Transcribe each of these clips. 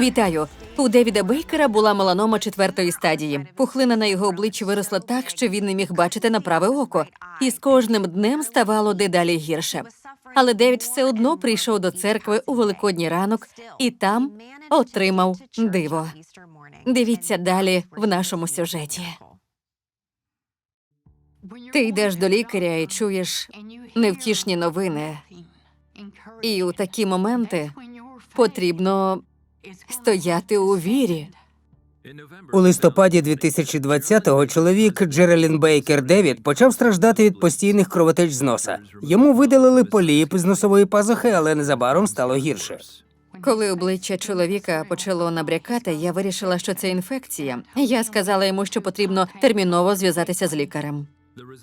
Вітаю! У Девіда Бейкера була меланома четвертої стадії. Пухлина на його обличчі виросла так, що він не міг бачити на праве око, і з кожним днем ставало дедалі гірше. Але Девід все одно прийшов до церкви у великодній ранок і там отримав диво. Дивіться далі в нашому сюжеті. Ти йдеш до лікаря і чуєш невтішні новини. І у такі моменти потрібно стояти у вірі. У листопаді 2020-го чоловік Джерелін Бейкер Девід почав страждати від постійних кровотеч з носа. Йому видалили поліп з носової пазухи, але незабаром стало гірше. Коли обличчя чоловіка почало набрякати, я вирішила, що це інфекція. Я сказала йому, що потрібно терміново зв'язатися з лікарем.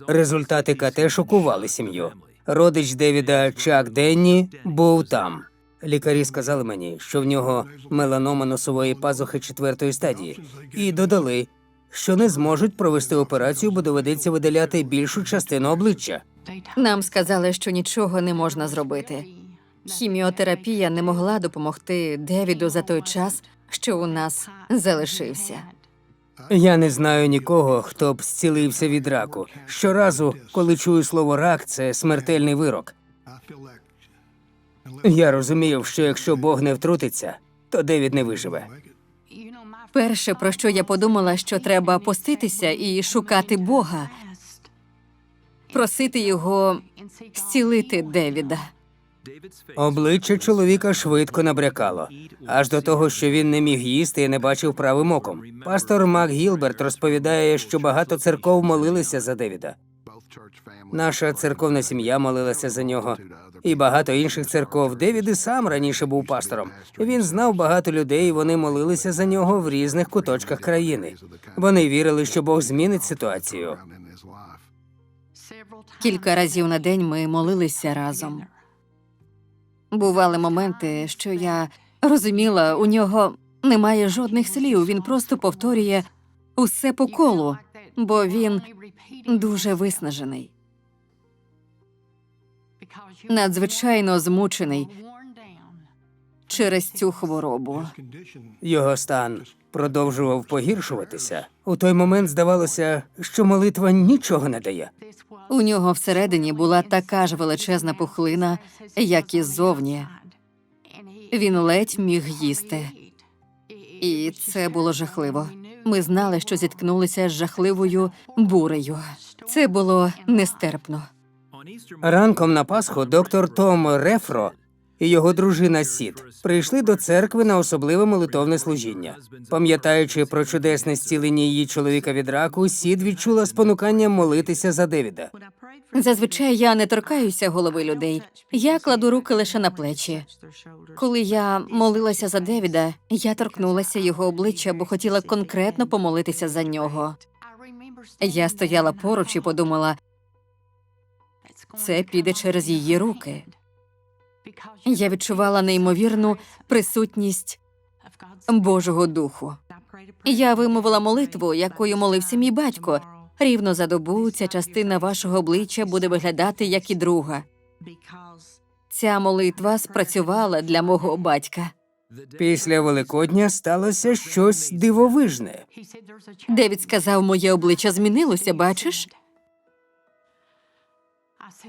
Результати КТ шокували сім'ю. Родич Девіда Чак Денні був там. Лікарі сказали мені, що в нього меланома носової пазухи четвертої стадії, і додали, що не зможуть провести операцію, бо доведеться видаляти більшу частину обличчя. Нам сказали, що нічого не можна зробити. Хіміотерапія не могла допомогти Девіду за той час, що у нас залишився. Я не знаю нікого, хто б зцілився від раку. Щоразу, коли чую слово рак, це смертельний вирок. Я розумів, що якщо Бог не втрутиться, то Девід не виживе. Перше, про що я подумала, що треба поститися і шукати Бога, просити його зцілити Девіда. Обличчя чоловіка швидко набрякало, аж до того, що він не міг їсти і не бачив правим оком. Пастор Мак Гілберт розповідає, що багато церков молилися за Девіда. Наша церковна сім'я молилася за нього, і багато інших церков. Девід і сам раніше був пастором. Він знав багато людей, і вони молилися за нього в різних куточках країни. Вони вірили, що Бог змінить ситуацію. Кілька разів на день ми молилися разом. Бували моменти, що я розуміла, у нього немає жодних слів. Він просто повторює усе по колу, бо він дуже виснажений, надзвичайно змучений через цю хворобу. Його стан продовжував погіршуватися. У той момент здавалося, що молитва нічого не дає. У нього всередині була така ж величезна пухлина, як і ззовні. Він ледь міг їсти. І це було жахливо. Ми знали, що зіткнулися з жахливою бурею. Це було нестерпно. Ранком на Пасху доктор Том Рефро і його дружина Сід прийшли до церкви на особливе молитовне служіння. Пам'ятаючи про чудесне зцілення її чоловіка від раку, Сід відчула спонукання молитися за Девіда. Зазвичай я не торкаюся голови людей. Я кладу руки лише на плечі. Коли я молилася за Девіда, я торкнулася його обличчя, бо хотіла конкретно помолитися за нього. Я стояла поруч і подумала, це піде через її руки. Я відчувала неймовірну присутність Божого духу. Я вимовила молитву, якою молився мій батько. Рівно за добу ця частина вашого обличчя буде виглядати як і друга. Ця молитва спрацювала для мого батька. Після Великодня сталося щось дивовижне. Девід сказав, моє обличчя змінилося, бачиш?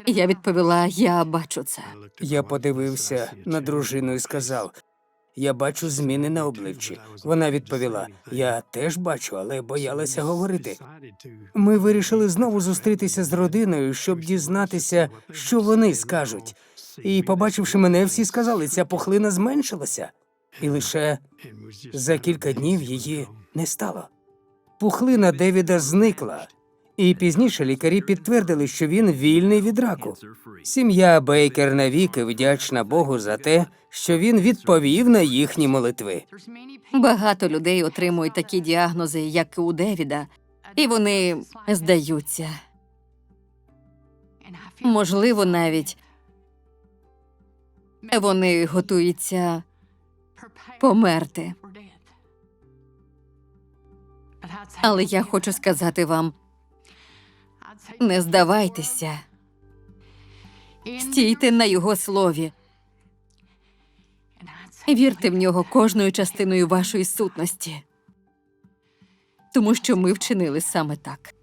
Я відповіла: я бачу це. Я подивився на дружину і сказав: Я бачу зміни на обличчі. Вона відповіла: Я теж бачу, але боялася говорити. Ми вирішили знову зустрітися з родиною, щоб дізнатися, що вони скажуть. І, побачивши мене, всі сказали, ця пухлина зменшилася. І лише за кілька днів її не стало. Пухлина Девіда зникла, і пізніше лікарі підтвердили, що він вільний від раку. Сім'я Бейкер навіки вдячна Богу за те, що він відповів на їхні молитви. Багато людей отримують такі діагнози, як і у Девіда, і вони здаються. Можливо, навіть вони готуються померти. Але я хочу сказати вам: не здавайтеся, стійте на його слові. Вірте в нього кожною частиною вашої сутності. Тому що ми вчинили саме так.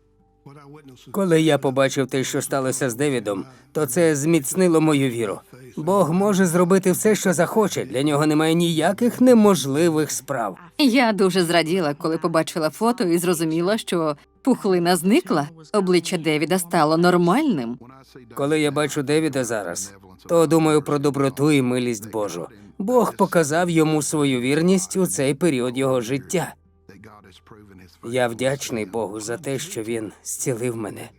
Коли я побачив те, що сталося з Девідом, то це зміцнило мою віру. Бог може зробити все, що захоче. Для нього немає ніяких неможливих справ. Я дуже зраділа, коли побачила фото і зрозуміла, що пухлина зникла, обличчя Девіда стало нормальним. Коли я бачу Девіда зараз, то думаю про доброту і милість Божу. Бог показав йому свою вірність у цей період його життя. Я вдячний Богу за те, що він зцілив мене.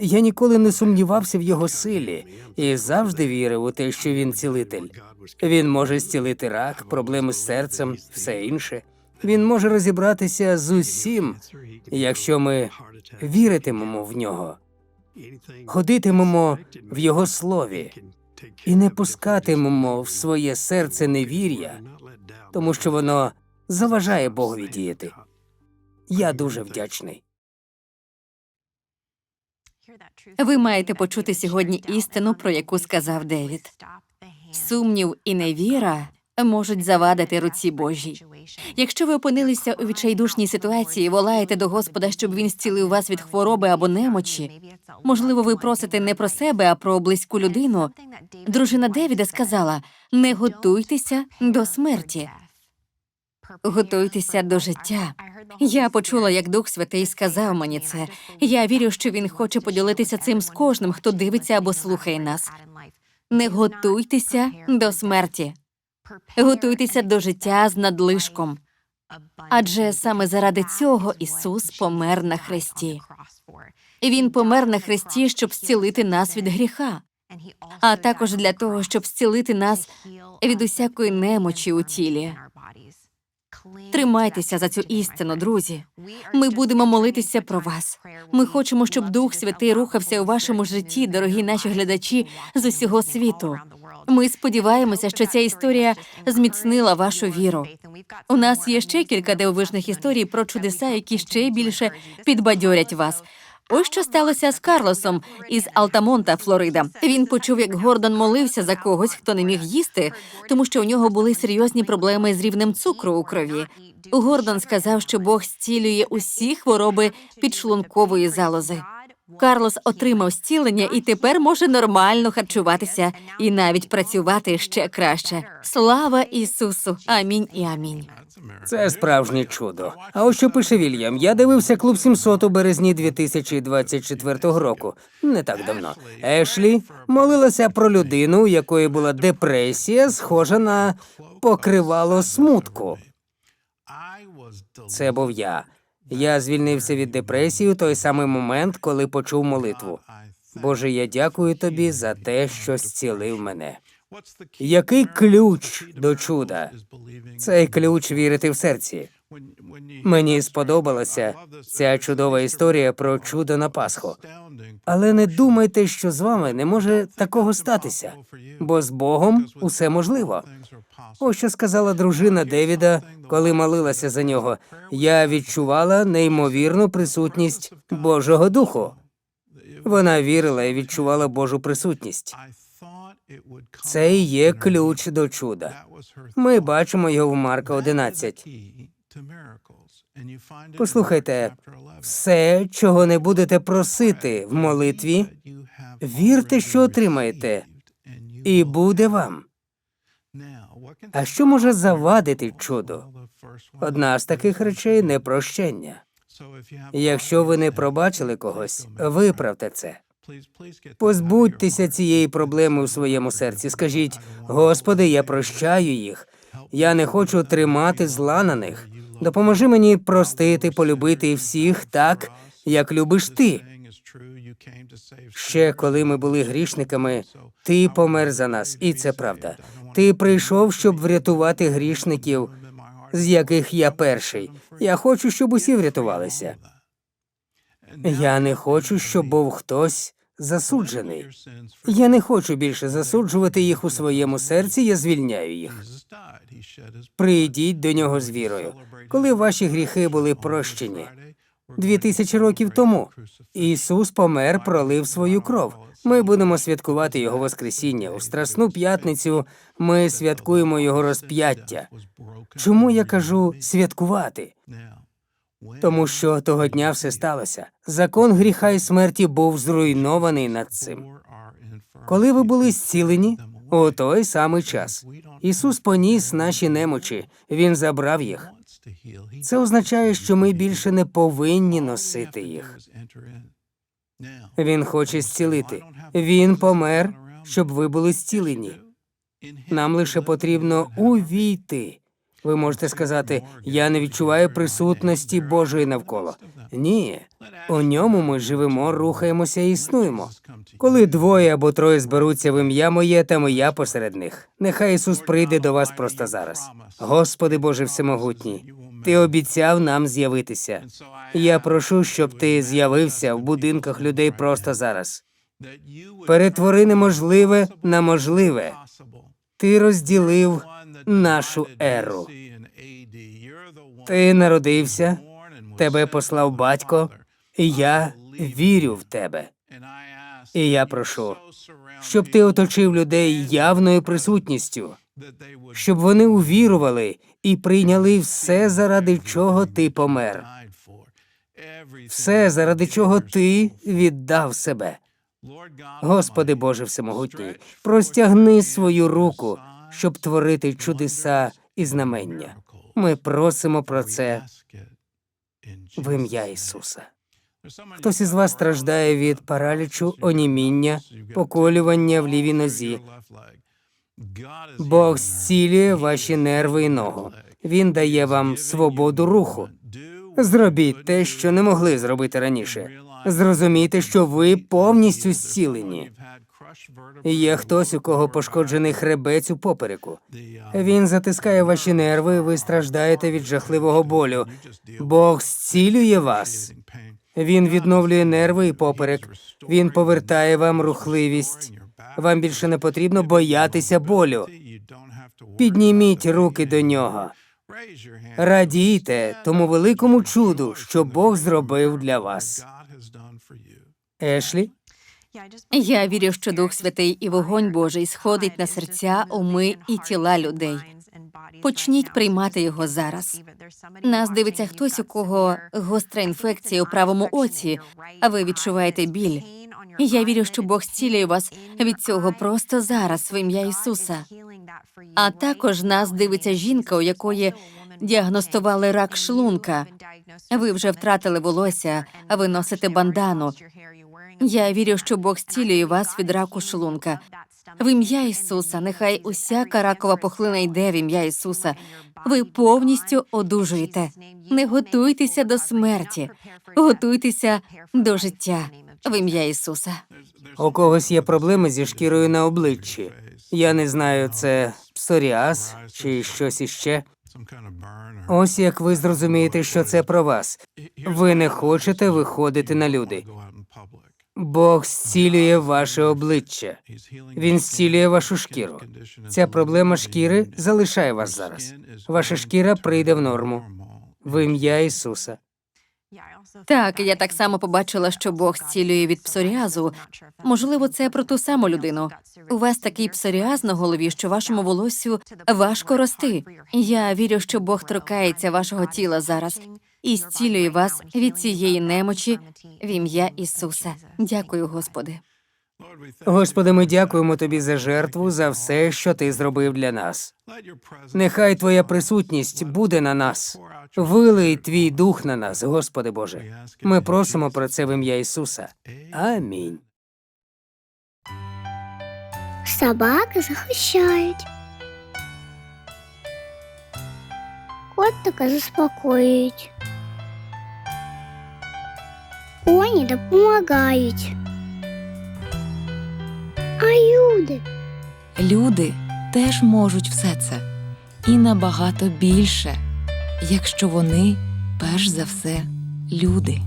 Я ніколи не сумнівався в його силі і завжди вірив у те, що він цілитель. Він може зцілити рак, проблеми з серцем, все інше. Він може розібратися з усім, якщо ми віритимемо в нього, ходитимемо в його слові і не пускатимемо в своє серце невір'я, тому що воно заважає Богові діяти. Я дуже вдячний. Ви маєте почути сьогодні істину, про яку сказав Девід. Сумнів і невіра можуть завадити руці Божій. Якщо ви опинилися у відчайдушній ситуації, волаєте до Господа, щоб він зцілив вас від хвороби або немочі. Можливо, ви просите не про себе, а про близьку людину. Дружина Девіда сказала: не готуйтеся до смерті, готуйтеся до життя. Я почула, як Дух Святий сказав мені це. Я вірю, що він хоче поділитися цим з кожним, хто дивиться або слухає нас. Не готуйтеся до смерті, готуйтеся до життя з надлишком. Адже саме заради цього Ісус помер на хресті. Він помер на хресті, щоб зцілити нас від гріха, а також для того, щоб зцілити нас від усякої немочі у тілі. Тримайтеся за цю істину, друзі. Ми будемо молитися про вас. Ми хочемо, щоб Дух Святий рухався у вашому житті, дорогі наші глядачі з усього світу. Ми сподіваємося, що ця історія зміцнила вашу віру. У нас є ще кілька дивовижних історій про чудеса, які ще більше підбадьорять вас. Ось що сталося з Карлосом із Алтамонта, Флорида. Він почув, як Гордон молився за когось, хто не міг їсти, тому що у нього були серйозні проблеми з рівнем цукру у крові. Гордон сказав, що Бог зцілює усі хвороби підшлункової залози. Карлос отримав зцілення і тепер може нормально харчуватися і навіть працювати ще краще. Слава Ісусу! Амінь і амінь. Це справжнє чудо. А ось що пише Вільям. Я дивився клуб 700 у березні 2024 року. Не так давно. Ешлі молилася про людину, у якої була депресія, схожа на покривало смутку. Це був я. Я звільнився від депресії у той самий момент, коли почув молитву. Боже, я дякую тобі за те, що зцілив мене. Який ключ до чуда? Цей ключ вірити в серці. Мені сподобалася ця чудова історія про чудо на Пасху. Але не думайте, що з вами не може такого статися, бо з Богом усе можливо. Ось що сказала дружина Девіда, коли молилася за нього. Я відчувала неймовірну присутність Божого Духу. Вона вірила і відчувала Божу присутність. Це і є ключ до чуда. Ми бачимо його в Марка 11. Послухайте, все, чого не будете просити в молитві, вірте, що отримаєте, і буде вам. А що може завадити чуду? Одна з таких речей непрощення. Якщо ви не пробачили когось, виправте це. Позбудьтеся цієї проблеми у своєму серці. Скажіть, Господи, я прощаю їх. Я не хочу тримати зла на них. Допоможи мені простити, полюбити всіх так, як любиш ти. Ще коли ми були грішниками, ти помер за нас, і це правда. Ти прийшов, щоб врятувати грішників, з яких я перший. Я хочу, щоб усі врятувалися. Я не хочу, щоб був хтось засуджений. Я не хочу більше засуджувати їх у своєму серці. Я звільняю їх. Прийдіть до нього з вірою. Коли ваші гріхи були прощені, дві тисячі років тому. Ісус помер, пролив свою кров. Ми будемо святкувати Його Воскресіння. У Страсну п'ятницю ми святкуємо Його розп'яття. Чому я кажу святкувати? Тому що того дня все сталося. Закон гріха і смерті був зруйнований над цим. Коли ви були зцілені, у той самий час Ісус поніс наші немочі, Він забрав їх. Це означає, що ми більше не повинні носити їх. Він хоче зцілити. Він помер, щоб ви були зцілені. Нам лише потрібно увійти. Ви можете сказати, я не відчуваю присутності Божої навколо. Ні, у ньому ми живемо, рухаємося і існуємо. Коли двоє або троє зберуться в ім'я моє, там і я посеред них. Нехай Ісус прийде до вас просто зараз. Господи Боже Всемогутній, Ти обіцяв нам з'явитися. Я прошу, щоб ти з'явився в будинках людей просто зараз. Перетвори неможливе на можливе. Ти розділив нашу еру. Ти народився, тебе послав батько, і я вірю в тебе. І я прошу, щоб ти оточив людей явною присутністю, щоб вони увірували і прийняли все, заради чого ти помер, все, заради чого ти віддав себе. Господи Боже Всемогутній, простягни свою руку, щоб творити чудеса і знамення. Ми просимо про це в ім'я Ісуса. Хтось із вас страждає від паралічу, оніміння, поколювання в лівій нозі. Бог зцілює ваші нерви і ногу. Він дає вам свободу руху. Зробіть те, що не могли зробити раніше. Зрозумійте, що ви повністю зцілені. Є хтось, у кого пошкоджений хребець у попереку. Він затискає ваші нерви, ви страждаєте від жахливого болю. Бог зцілює вас. Він відновлює нерви і поперек. Він повертає вам рухливість. Вам більше не потрібно боятися болю. Підніміть руки до нього. Радійте тому великому чуду, що Бог зробив для вас. Ешлі, Я вірю, що Дух Святий і вогонь Божий сходить на серця, уми і тіла людей. Почніть приймати його зараз. Нас дивиться хтось, у кого гостра інфекція у правому оці, а ви відчуваєте біль. Я вірю, що Бог зцілює вас від цього просто зараз, в ім'я Ісуса. А також нас дивиться жінка, у якої діагностували рак шлунка. Ви вже втратили волосся, а ви носите бандану. Я вірю, що Бог зцілює вас від раку шлунка. В ім'я Ісуса, нехай усяка ракова пухлина йде в ім'я Ісуса. Ви повністю одужуєте. Не готуйтеся до смерті, готуйтеся до життя в ім'я Ісуса. у когось є проблеми зі шкірою на обличчі. Я не знаю, це псоріаз чи щось іще. Ось як ви зрозумієте, що це про вас. Ви не хочете виходити на люди. Бог зцілює ваше обличчя. Він зцілює вашу шкіру. Ця проблема шкіри залишає вас зараз. Ваша шкіра прийде в норму в ім'я Ісуса. Так, я так само побачила, що Бог зцілює від псоріазу. Можливо, це про ту саму людину. У вас такий псоріаз на голові, що вашому волоссю важко рости. Я вірю, що Бог торкається вашого тіла зараз і зцілює вас від цієї немочі в ім'я Ісуса. Дякую, Господи. Господи, ми дякуємо тобі за жертву, за все, що ти зробив для нас. Нехай твоя присутність буде на нас. Вилий твій дух на нас, Господи Боже. Ми просимо про це в ім'я Ісуса. Амінь. Собаки захищають. Котика заспокоюють. Коні допомагають. А люди Люди теж можуть все це і набагато більше, якщо вони перш за все люди.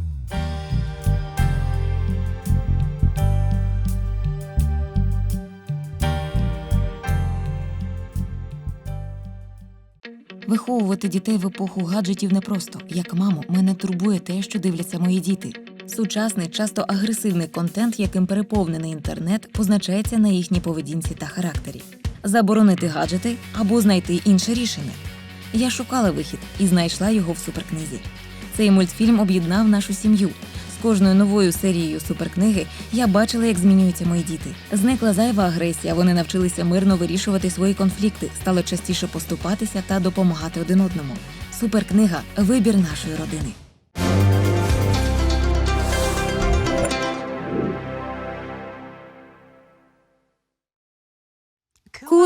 Виховувати дітей в епоху гаджетів непросто. Як маму, мене турбує те, що дивляться мої діти. Сучасний, часто агресивний контент, яким переповнений інтернет, позначається на їхній поведінці та характері. Заборонити гаджети або знайти інше рішення. Я шукала вихід і знайшла його в суперкнизі. Цей мультфільм об'єднав нашу сім'ю. З кожною новою серією суперкниги я бачила, як змінюються мої діти. Зникла зайва агресія. Вони навчилися мирно вирішувати свої конфлікти, стало частіше поступатися та допомагати один одному. Суперкнига вибір нашої родини.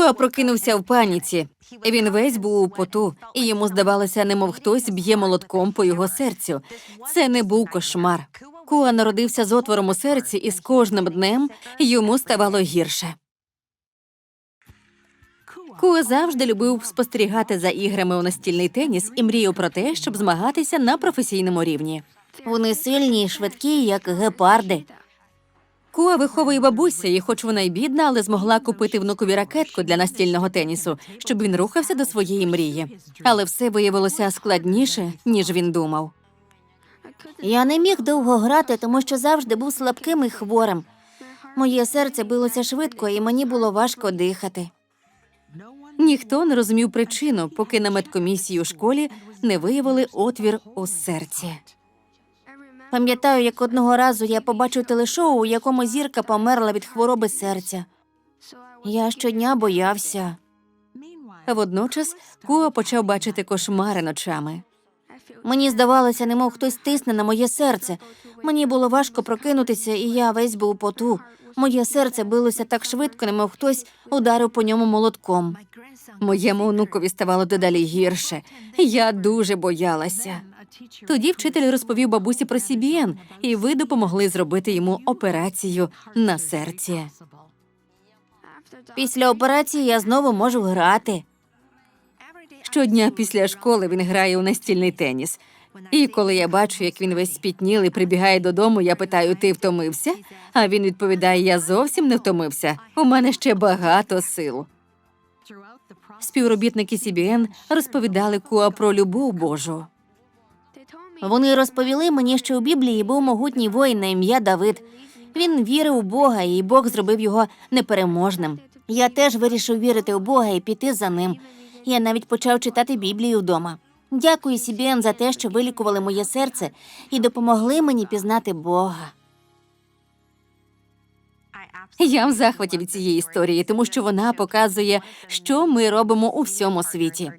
Куа прокинувся в паніці. Він весь був у поту, і йому здавалося, немов хтось б'є молотком по його серцю. Це не був кошмар. Куа народився з отвором у серці, і з кожним днем йому ставало гірше. Куа завжди любив спостерігати за іграми у настільний теніс і мріяв про те, щоб змагатися на професійному рівні. Вони сильні і швидкі, як гепарди. Куа виховує бабуся, і хоч вона й бідна, але змогла купити внукові ракетку для настільного тенісу, щоб він рухався до своєї мрії. Але все виявилося складніше, ніж він думав. Я не міг довго грати, тому що завжди був слабким і хворим. Моє серце билося швидко, і мені було важко дихати. Ніхто не розумів причину, поки на медкомісії у школі не виявили отвір у серці. Пам'ятаю, як одного разу я побачив телешоу, у якому зірка померла від хвороби серця. Я щодня боявся. Водночас Куа почав бачити кошмари ночами. Мені здавалося, немов хтось тисне на моє серце. Мені було важко прокинутися, і я весь був поту. Моє серце билося так швидко, немов хтось ударив по ньому молотком. Моєму онукові ставало дедалі гірше. Я дуже боялася. Тоді вчитель розповів бабусі про CBN, і ви допомогли зробити йому операцію на серці. Після операції я знову можу грати. Щодня після школи він грає у настільний теніс. І коли я бачу, як він весь спітнілий прибігає додому, я питаю: ти втомився? А він відповідає: Я зовсім не втомився. У мене ще багато сил. Співробітники CBN розповідали Куа про любов Божу. Вони розповіли мені, що у Біблії був могутній воїн на ім'я Давид. Він вірив у Бога, і Бог зробив його непереможним. Я теж вирішив вірити у Бога і піти за ним. Я навіть почав читати Біблію вдома. Дякую CBN за те, що вилікували моє серце і допомогли мені пізнати Бога. Я в захваті від цієї історії, тому що вона показує, що ми робимо у всьому світі.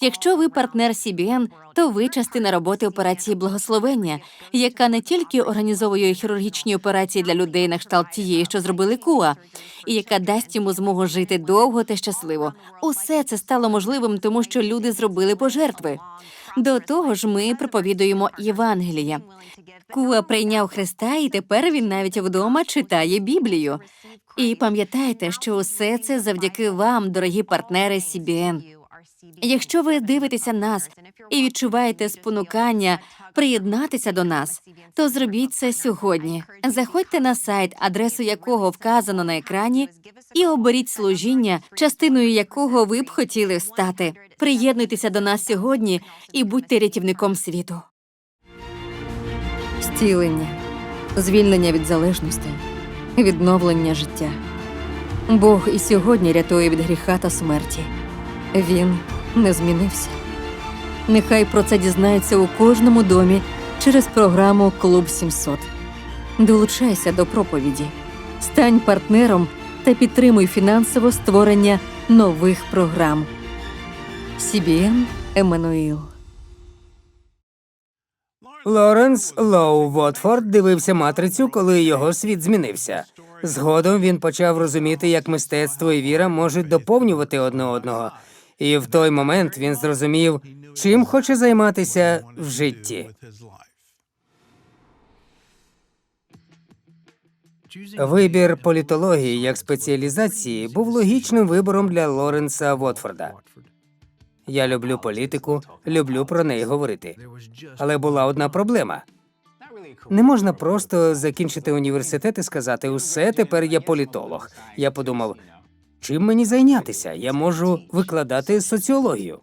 Якщо ви партнер CBN, то ви частина роботи операції благословення, яка не тільки організовує хірургічні операції для людей на кшталт тієї, що зробили Куа, і яка дасть йому змогу жити довго та щасливо. Усе це стало можливим, тому що люди зробили пожертви. До того ж, ми проповідуємо Євангелія. Куа прийняв Христа, і тепер він навіть вдома читає Біблію. І пам'ятайте, що усе це завдяки вам, дорогі партнери CBN. Якщо ви дивитеся нас і відчуваєте спонукання приєднатися до нас, то зробіть це сьогодні. Заходьте на сайт, адресу якого вказано на екрані, і оберіть служіння, частиною якого ви б хотіли стати. Приєднуйтеся до нас сьогодні і будьте рятівником світу. Зцілення, звільнення від залежностей, відновлення життя. Бог і сьогодні рятує від гріха та смерті. Він не змінився. Нехай про це дізнається у кожному домі через програму Клуб 700. Долучайся до проповіді, стань партнером та підтримуй фінансово створення нових програм. CBN Еммануїл. Лоренс Лоу Вотфорд дивився матрицю, коли його світ змінився. Згодом він почав розуміти, як мистецтво і віра можуть доповнювати одне одного. І в той момент він зрозумів, чим хоче займатися в житті. Вибір політології як спеціалізації був логічним вибором для Лоренса Вотфорда. Я люблю політику, люблю про неї говорити. Але була одна проблема. Не можна просто закінчити університет і сказати усе, тепер я політолог. Я подумав, чим мені зайнятися? Я можу викладати соціологію.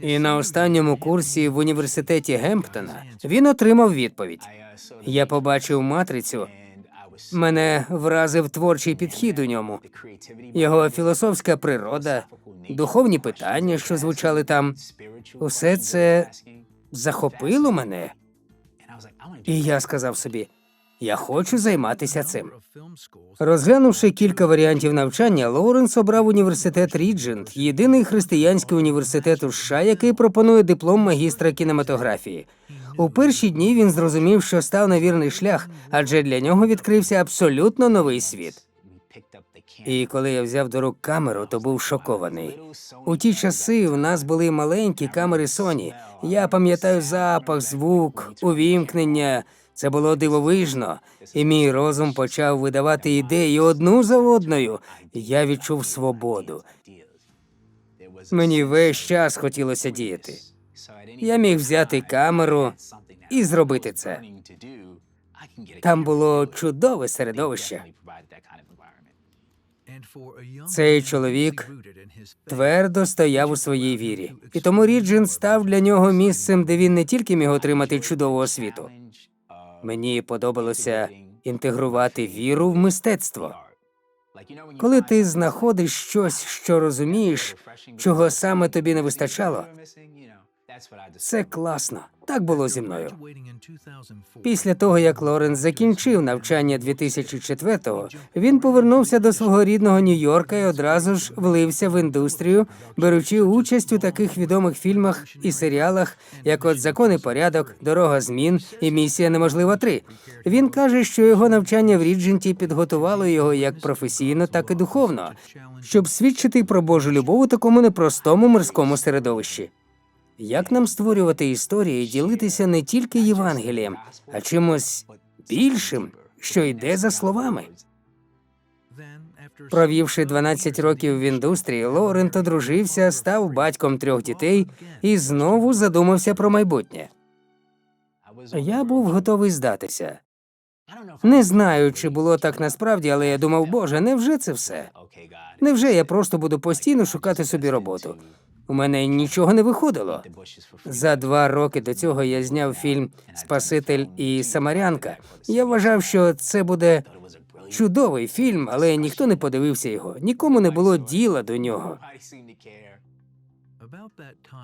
І на останньому курсі в університеті Гемптона він отримав відповідь. Я побачив матрицю. Мене вразив творчий підхід у ньому, його філософська природа, духовні питання, що звучали там. Усе це захопило мене. І я сказав собі: я хочу займатися цим. Розглянувши кілька варіантів навчання, Лоуренс обрав університет Ріджент, єдиний християнський університет у США, який пропонує диплом магістра кінематографії. У перші дні він зрозумів, що став на вірний шлях, адже для нього відкрився абсолютно новий світ. І коли я взяв до рук камеру, то був шокований. У ті часи у нас були маленькі камери Sony. Я пам'ятаю запах, звук, увімкнення. Це було дивовижно, і мій розум почав видавати ідеї одну за одною. Я відчув свободу. Мені весь час хотілося діяти. Я міг взяти камеру і зробити це. Там було чудове середовище. Цей чоловік Твердо стояв у своїй вірі, і тому Ріджин став для нього місцем, де він не тільки міг отримати чудову освіту. Мені подобалося інтегрувати віру в мистецтво. Коли ти знаходиш щось, що розумієш, чого саме тобі не вистачало, це класно. Так було зі мною. Після того, як Лоренс закінчив навчання 2004-го, він повернувся до свого рідного Нью-Йорка і одразу ж влився в індустрію, беручи участь у таких відомих фільмах і серіалах, як от Закон і порядок, Дорога змін і Місія неможлива 3». Він каже, що його навчання в Рідженті підготувало його як професійно, так і духовно, щоб свідчити про Божу любов у такому непростому морському середовищі. Як нам створювати історії і ділитися не тільки Євангелієм, а чимось більшим, що йде за словами? Провівши 12 років в індустрії, Лорент одружився, став батьком трьох дітей і знову задумався про майбутнє. Я був готовий здатися. Не знаю, чи було так насправді, але я думав, Боже, невже це все? Невже я просто буду постійно шукати собі роботу? У мене нічого не виходило. За два роки до цього я зняв фільм Спаситель і Самарянка. Я вважав, що це буде чудовий фільм, але ніхто не подивився його. Нікому не було діла до нього.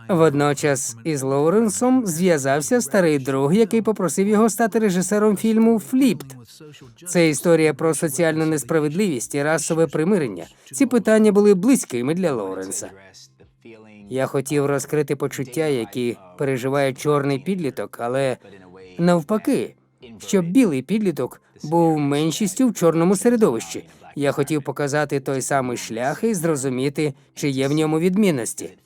Водночас із Лоуренсом зв'язався старий друг, який попросив його стати режисером фільму Фліпт. Це історія про соціальну несправедливість і расове примирення. Ці питання були близькими для Лоуренса. Я хотів розкрити почуття, які переживає чорний підліток, але навпаки, щоб білий підліток був меншістю в чорному середовищі. Я хотів показати той самий шлях і зрозуміти, чи є в ньому відмінності.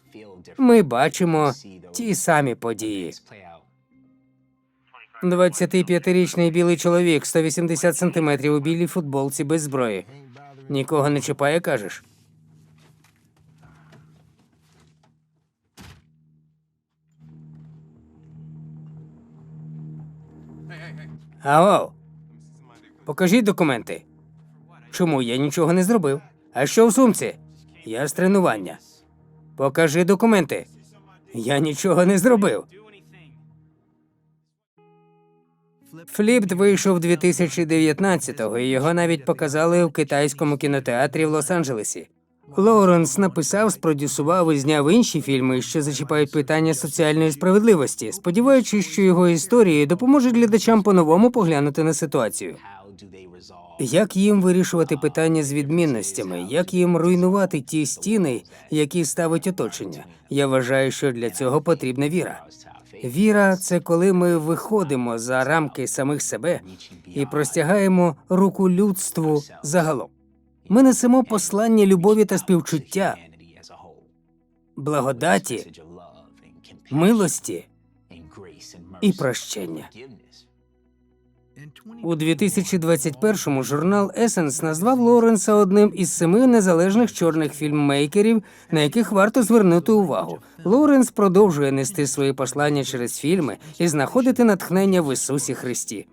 Ми бачимо ті самі події. 25-річний білий чоловік, 180 сантиметрів у білій футболці без зброї. Нікого не чіпає, кажеш? Ао, покажіть документи. Чому я нічого не зробив? А що в сумці? Я з тренування. Покажи документи. Я нічого не зробив. Фліпт вийшов 2019-го, і його навіть показали в китайському кінотеатрі в Лос-Анджелесі. Лоуренс написав, спродюсував і зняв інші фільми, що зачіпають питання соціальної справедливості, сподіваючись, що його історії допоможуть глядачам по-новому поглянути на ситуацію. Як їм вирішувати питання з відмінностями, як їм руйнувати ті стіни, які ставить оточення? Я вважаю, що для цього потрібна віра. Віра це коли ми виходимо за рамки самих себе і простягаємо руку людству загалом. Ми несемо послання любові та співчуття, благодаті, милості і прощення. У 2021-му журнал Essence назвав Лоренса одним із семи незалежних чорних фільммейкерів, на яких варто звернути увагу. Лоренс продовжує нести свої послання через фільми і знаходити натхнення в Ісусі Христі.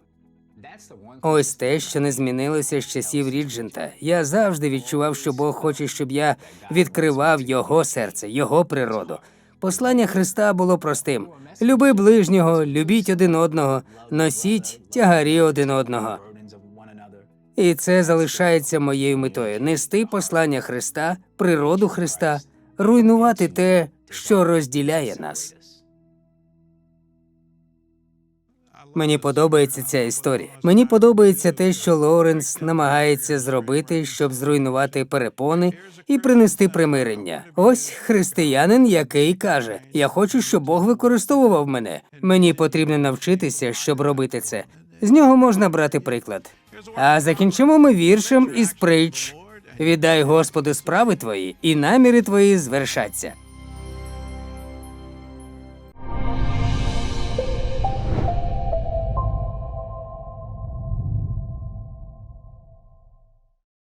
Ось те, що не змінилося з часів Ріджента. Я завжди відчував, що Бог хоче, щоб я відкривав його серце, його природу. Послання Христа було простим: люби ближнього, любіть один одного, носіть тягарі один одного. І це залишається моєю метою нести послання Христа, природу Христа, руйнувати те, що розділяє нас. Мені подобається ця історія. Мені подобається те, що Лоренс намагається зробити, щоб зруйнувати перепони і принести примирення. Ось християнин, який каже: Я хочу, щоб Бог використовував мене. Мені потрібно навчитися, щоб робити це. З нього можна брати приклад. А закінчимо ми віршем із притч. Віддай Господу справи твої, і наміри твої звершаться.